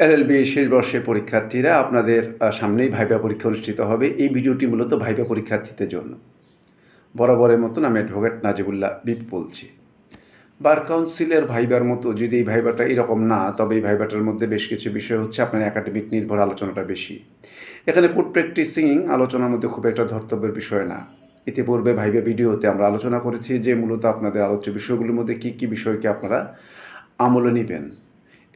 LLB শেষ বর্ষের পরীক্ষার্থীরা আপনাদের সামনেই ভাইবা পরীক্ষা অনুষ্ঠিত হবে। এই ভিডিওটি মূলত ভাইবা পরীক্ষার্থীদের জন্য। বরাবরের মতন আমি অ্যাডভোকেট নাজিবুল্লাহ বিপ বলছি। বার কাউন্সিলের ভাইবার মতো যদি এই ভাইবাটা এরকম না, তবে এই ভাইবাটার মধ্যে বেশ কিছু বিষয় হচ্ছে আপনার একাডেমিক নির্ভর আলোচনাটা বেশি। এখানে কোড প্র্যাকটিসিং আলোচনার মধ্যে খুব একটা ধর্তব্যের বিষয় না। ইতিপূর্বে ভাইবা ভিডিওতে আমরা আলোচনা করেছি যে মূলত আপনাদের আলোচ্য বিষয়গুলির মধ্যে কী কী বিষয়কে আপনারা আমলে নেবেন।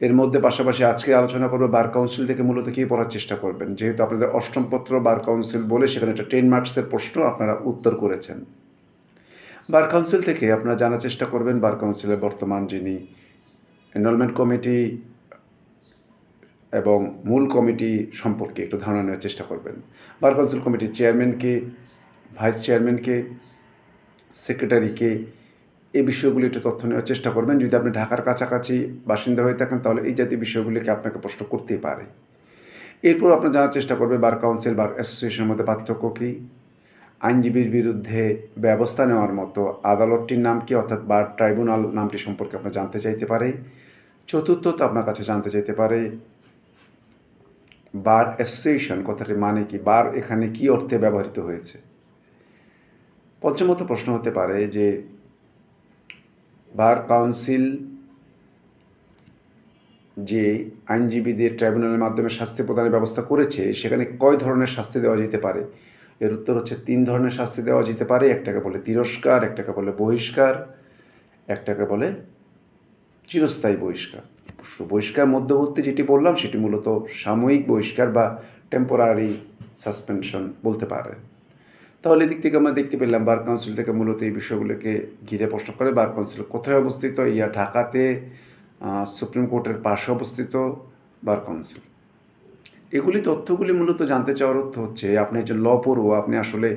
এর মধ্যে পাশাপাশি আজকে আলোচনা করব বার কাউন্সিল থেকে মূলত কী পড়ার চেষ্টা করবেন। যেহেতু আপনাদের অষ্টম পত্র বার কাউন্সিল বলে সেখানে একটা টেন মার্কসের প্রশ্ন আপনারা উত্তর করেছেন। বার কাউন্সিল থেকে আপনারা জানার চেষ্টা করবেন বার কাউন্সিলের বর্তমান যিনি এনরোলমেন্ট কমিটি এবং মূল কমিটি সম্পর্কে একটু ধারণা নেওয়ার চেষ্টা করবেন। বার কাউন্সিল কমিটির চেয়ারম্যানকে ভাইস চেয়ারম্যানকে সেক্রেটারিকে এই বিষয়গুলি একটু তথ্য নেওয়ার চেষ্টা করবেন। যদি আপনি ঢাকার কাছাকাছি বাসিন্দা হয়ে থাকেন, তাহলে এই জাতীয় বিষয়গুলিকে আপনাকে প্রশ্ন করতেই পারে। এরপর আপনার জানার চেষ্টা করবে, বার কাউন্সিল, বার অ্যাসোসিয়েশনের মধ্যে পার্থক্য কী? আইনজীবীর বিরুদ্ধে ব্যবস্থা নেওয়ার মতো আদালতটির নাম কি? অর্থাৎ বার ট্রাইব্যুনাল নামটি সম্পর্কে আপনার জানতে চাইতে পারে। চতুর্থত আপনার কাছে জানতে চাইতে পারে, বার অ্যাসোসিয়েশন কথাটি মানে কি? বার এখানে কি অর্থে ব্যবহৃত হয়েছে? পঞ্চমত প্রশ্ন হতে পারে যে বার কাউন্সিল যে আইনজীবীদের ট্রাইব্যুনালের মাধ্যমে শাস্তি প্রদানের ব্যবস্থা করেছে, সেখানে কয় ধরনের শাস্তি দেওয়া যেতে পারে? এর উত্তর হচ্ছে তিন ধরনের শাস্তি দেওয়া যেতে পারে। একটাকে বলে তিরস্কার একটাকে বলে বহিষ্কার একটাকে বলে চিরস্থায়ী বহিষ্কার। বহিষ্কার মধ্যবর্তী যেটি বললাম, সেটি মূলত সাময়িক বহিষ্কার বা টেম্পোরারি সাসপেনশন বলতে পারেন তাহলে দিক থেকে আমরা দেখতে পেলাম বার কাউন্সিল থেকে মূলত এই বিষয়গুলোকে ঘিরে প্রশ্ন করে। বার কাউন্সিল কোথায় অবস্থিত? ইয়া ঢাকাতে সুপ্রিম কোর্টের পাশে অবস্থিত বার কাউন্সিল। এগুলি তথ্যগুলি মূলত জানতে চাওয়ার অর্থ হচ্ছে, আপনি একজন ল পড়ুয়া, আপনি আসলে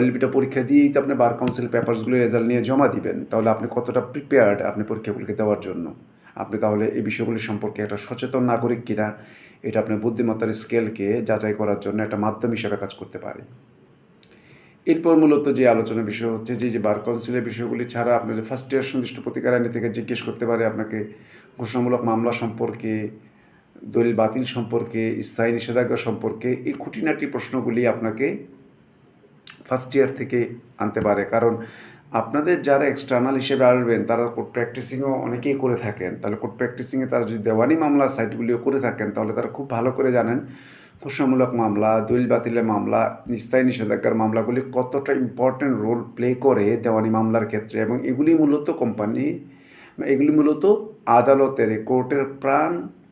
এলবিটা পরীক্ষা দিয়েই তো আপনি বার কাউন্সিল পেপারসগুলি রেজাল্ট নিয়ে জমা দিবেন। তাহলে আপনি কতটা প্রিপেয়ার্ড আপনি পরীক্ষাগুলিকে দেওয়ার জন্য? আপনি তাহলে এই বিষয়গুলি সম্পর্কে একটা সচেতন নাগরিক কিনা? এটা আপনার বুদ্ধিমত্তার স্কেলকে যাচাই করার জন্য একটা মাধ্যম হিসাবে কাজ করতে পারে এরপর মূলত যে আলোচনা বিষয় হচ্ছে, যে যে বার কাউন্সিলের বিষয়গুলি ছাড়া আপনার যে ফার্স্ট ইয়ার সুনির্দিষ্ট প্রতিকার আইনি থেকে জিজ্ঞেস করতে পারে, আপনাকে ঘোষণামূলক মামলা সম্পর্কে, দলিল বাতিল সম্পর্কে, স্থায়ী নিষেধাজ্ঞা সম্পর্কে এই খুঁটিনাটি প্রশ্নগুলি আপনাকে ফার্স্ট ইয়ার থেকে আনতে পারে। কারণ আপনাদের যারা এক্সটার্নাল হিসেবে আসবেন, তারা কোর্ট প্র্যাকটিসিংও অনেকেই করে থাকেন। তাহলে কোর্ট প্র্যাকটিসিংয়ে তারা যদি দেওয়ানি মামলা সাইটগুলিও করে থাকেন, তাহলে তারা খুব ভালো করে জানেন ঘোষণামূলক মামলা, দলিল বাতিলের মামলা, স্থায়ী নিষেধাজ্ঞার মামলাগুলি কতটা ইম্পর্ট্যান্ট রোল প্লে করে দেওয়ানি মামলার ক্ষেত্রে এবং এগুলি মূলত কোম্পানি এগুলি মূলত আদালতের, কোর্টের প্রাণ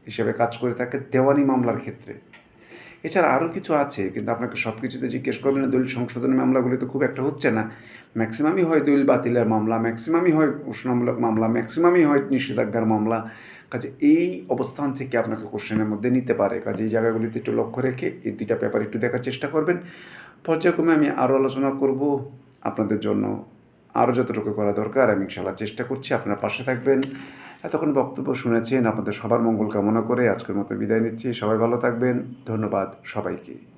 হিসেবে কাজ করে থাকে দেওয়ানি মামলার ক্ষেত্রে। এছাড়া আরও কিছু আছে, কিন্তু আপনাকে সব কিছুতে জিজ্ঞেস করবেন, দলিল সংশোধনের মামলাগুলি তো খুব একটা হচ্ছে না। ম্যাক্সিমামই হয় দলিল বাতিলের মামলা ম্যাক্সিমামই হয় ঘোষণামূলক মামলা ম্যাক্সিমামই হয় নিষেধাজ্ঞার মামলা। কাজে এই অবস্থান থেকে আপনাকে কোশ্চেনের মধ্যে নিতে পারে। কাজে এই জায়গাগুলিতে একটু লক্ষ্য রেখে এই দুইটা পেপার একটু দেখার চেষ্টা করবেন। পর্যায়ক্রমে আমি আরও আলোচনা করব। আপনাদের জন্য আরও যতটুকু করা দরকার আমি ইনশাল্লাহ চেষ্টা করছি। আপনার পাশে থাকবেন। এতক্ষণ বক্তব্য শুনেছেন। আপনাদের সবার মঙ্গল কামনা করে আজকের মতো বিদায় নিচ্ছি। সবাই ভালো থাকবেন। ধন্যবাদ সবাইকে।